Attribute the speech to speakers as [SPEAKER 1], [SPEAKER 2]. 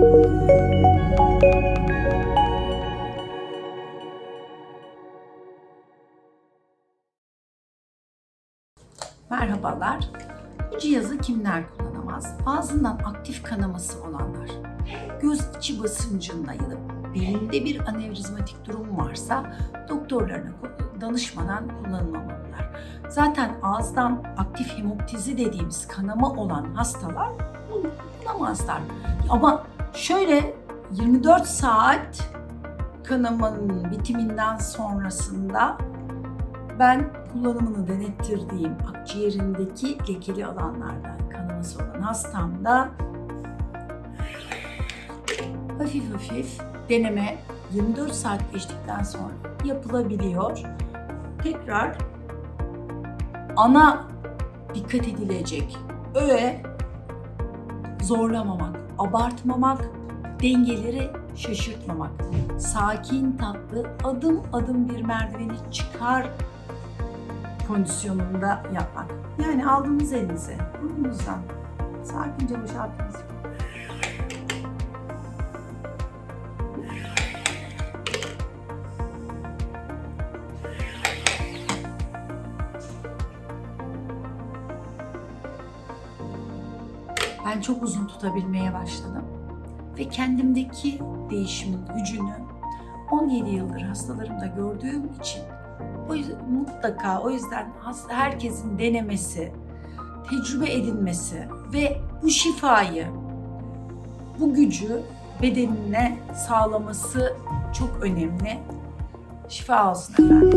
[SPEAKER 1] Merhabalar. Bu cihazı kimler kullanamaz? Ağzından aktif kanaması olanlar, göz içi basıncında ya da belinde bir anevrizmatik durum varsa doktorlarına danışmadan kullanılmamalılar. Zaten ağızdan aktif hemoptizi dediğimiz kanama olan hastalar bunu kullanamazlar. Ama şöyle 24 saat kanamanın bitiminden sonrasında ben kullanımını denettirdiğim akciğerindeki lekeli alanlardan kanaması olan hastamda hafif hafif deneme 24 saat geçtikten sonra yapılabiliyor. Tekrar ana dikkat edilecek öğe zorlamamak, abartmamak, dengeleri şaşırtmamak. Sakin tatlı adım adım bir merdiveni çıkar kondisyonunda yapmak. Yani aldığınız elinize, burnunuzdan sakince boşalttınız. Ben çok uzun tutabilmeye başladım ve kendimdeki değişimin gücünü 17 yıldır hastalarımda gördüğüm için o yüzden, mutlaka o yüzden has- herkesin denemesi, tecrübe edinmesi ve bu şifayı, bu gücü bedenine sağlaması çok önemli. Şifa olsun efendim.